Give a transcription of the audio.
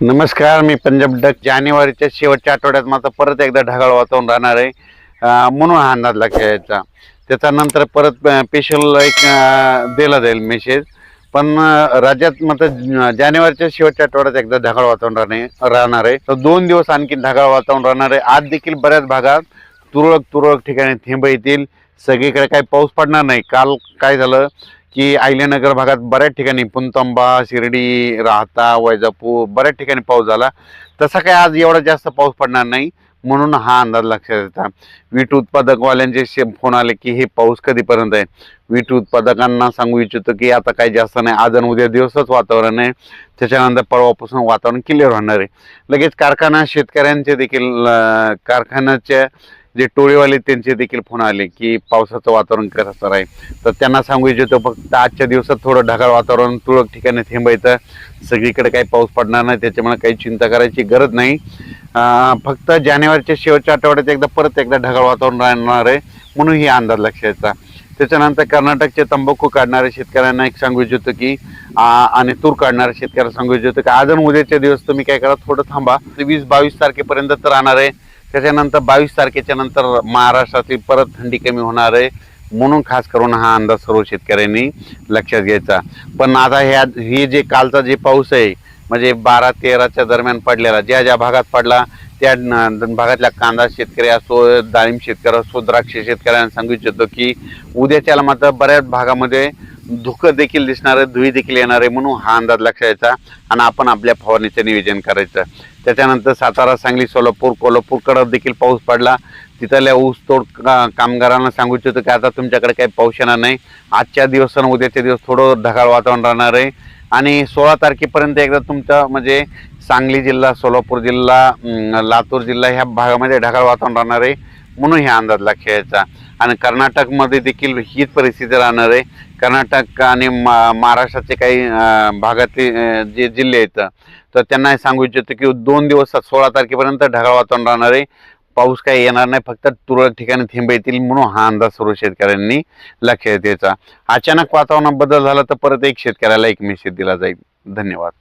नमस्कार मी पंजाब डक जानेवारीच्या शेवटच्या आठवड्यात मात्र परत एकदा ढगाळ वातावरण राहणार आहे. म्हणून हा अंदाज लक्षात यायचा त्याच्यानंतर परत पेशल एक दिला जाईल मेसेज पण राज्यात मात्र जानेवारीच्या शेवटच्या आठवड्यात एकदा ढगाळ वातावरण राहणे राहणार आहे. तर दोन दिवस आणखी ढगाळ वातावरण राहणार आहे. आज देखील बऱ्याच भागात तुरळक तुरळक ठिकाणी थेंब येतील. सगळीकडे काही पाऊस पडणार नाही. काल काय झालं? की अहिल्यानगर भागात बऱ्याच ठिकाणी पुंतंबा शिर्डी राहता वैजापूर बऱ्याच ठिकाणी पाऊस झाला. तसा काय आज एवढा जास्त पाऊस पडणार नाही म्हणून हा अंदाज लक्षात येतात वीट उत्पादकवाल्यांचे शे फोन आले की हे पाऊस कधीपर्यंत आहे? वीट उत्पादकांना सांगू इच्छितो की आता काही जास्त नाही आज आणि उद्या दिवसच वातावरण आहे. त्याच्यानंतर परवापासून वातावरण क्लिअर होणार आहे. लगेच कारखाना शेतकऱ्यांचे देखील कारखान्याच्या जे टोळीवाले त्यांचे देखील फोन आले की पावसाचं वातावरण कसं आहे? तर त्यांना सांगू इच्छितो फक्त आजच्या दिवसात थोडं ढगाळ वातावरण तुरळक ठिकाणी थांबायचं. सगळीकडे काही पाऊस पडणार नाही त्याच्यामुळे काही चिंता करायची गरज नाही. फक्त जानेवारीच्या शेवटच्या आठवड्यात एकदा परत एकदा ढगाळ वातावरण राहणार आहे म्हणून ही अंदाज लक्षायचा त्याच्यानंतर कर्नाटकचे तंबाखू काढणाऱ्या शेतकऱ्यांना एक सांगू इच्छितो की आणि तूर काढणाऱ्या शेतकऱ्यांना सांगू इच्छितो की आज आणि उद्याच्या दिवस तुम्ही काय करा थोडं थांबा. वीस बावीस तारखेपर्यंत तर राहणार आहे. त्याच्यानंतर बावीस तारखेच्या नंतर महाराष्ट्रातील परत थंडी कमी होणार आहे. म्हणून खास करून हा अंदाज सर्व शेतकऱ्यांनी लक्षात घ्यायचा. पण आता ह्या हे जे कालचा जे पाऊस आहे म्हणजे बारा तेराच्या दरम्यान पडलेला ज्या ज्या भागात पडला त्या भागातल्या कांदा शेतकरी असो डाळिंब शेतकरी असो द्राक्ष शेतकऱ्यांना सांगू इच्छितो की उद्याच्याला मात्र बऱ्याच भागामध्ये धुकं देखील दिसणार आहे धुई देखील येणार आहे म्हणून हा अंदाज लक्षात यायचा आणि आपण आपल्या फवारणीचं नियोजन करायचं. त्याच्यानंतर सातारा सांगली सोलापूर कोल्हापूरकडं देखील पाऊस पडला. तिथल्या ऊसतोड का- कामगारांना सांगू इच्छितो की आता तुमच्याकडे काही पाऊस येणार नाही. आजच्या दिवस आणि उद्याच्या दिवस थोडं ढगाळ वातावरण राहणार आहे. आणि सोळा तारखेपर्यंत एकदा तुमचं म्हणजे सांगली जिल्हा सोलापूर जिल्हा लातूर जिल्हा ह्या भागामध्ये ढगाळ वातावरण राहणार आहे. म्हणून ह्या अंदाजला खेळायचा. आणि कर्नाटकमध्ये देखील हीच परिस्थिती राहणार आहे. कर्नाटक आणि मा महाराष्ट्राचे काही भागातले जे जिल्हे आहेत तर त्यांना हे सांगू इच्छितो की दोन दिवस सोळा तारखेपर्यंत ढगाळ वातावरण राहणार आहे. पाऊस काही येणार नाही फक्त तुरळक ठिकाणी थेंब येतील म्हणून हा अंदाज सर्व शेतकऱ्यांनी लक्षात द्यायचा अचानक वातावरणात बदल झाला तर परत एक शेतकऱ्याला एक मेसेज दिला जाईल. धन्यवाद.